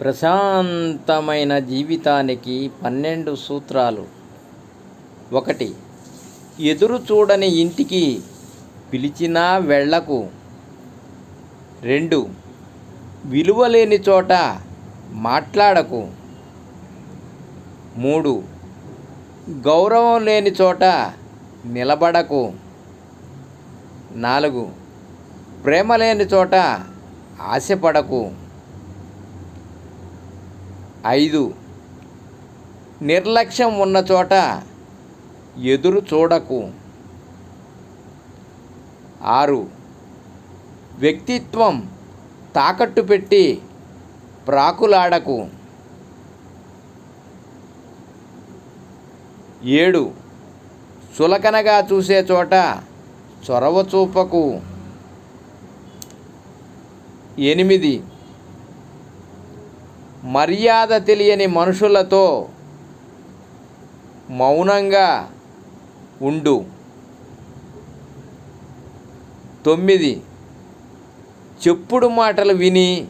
ప్రశాంతమైన జీవితానికి పన్నెండు సూత్రాలు. ఒకటి ఎదురు చూడని ఇంటికి పిలిచినా వెళ్ళకు రెండు విలువలేని చోట మాట్లాడకు. మూడు గౌరవం లేని చోట నిలబడకు. నాలుగు ప్రేమ లేని చోట ఆశపడకు. ఐదు. నిర్లక్ష్యం ఉన్న చోట ఎదురు చూడకు. ఆరు. వ్యక్తిత్వం తాకట్టు పెట్టి ప్రాకులాడకు. ఏడు. చులకనగా చూసే చోట చొరవ చూపకు. ఎనిమిది. మర్యాద తెలియని మనుషులతో మౌనంగా ఉండు. తొమ్మిది. చెప్పుడు మాటలు విని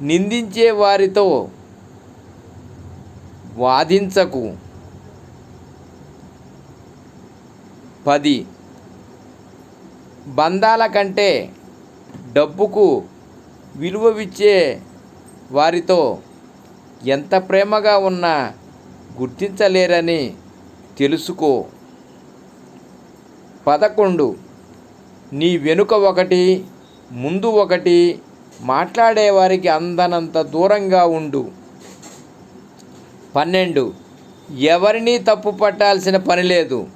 నిందించే వారితో వాదించకు. పది. బంధాల కంటే డబ్బుకు విలువవిచ్చే వారితో ఎంత ప్రేమగా ఉన్నా గుర్తించలేరని తెలుసుకో. పదకొండు. నీ వెనుక ఒకటి ముందు ఒకటి మాట్లాడేవారికి అందనంత దూరంగా ఉండు. పన్నెండు. ఎవరినీ తప్పు పట్టాల్సిన పని లేదు.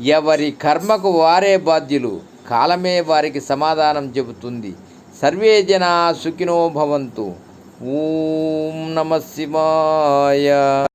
ఎవరి కర్మకు వారే బాధ్యులు. కాలమే వారికి సమాధానం చెబుతుంది. సర్వే జనా సుఖినో భవంతు. ஓம் நம சிவாய.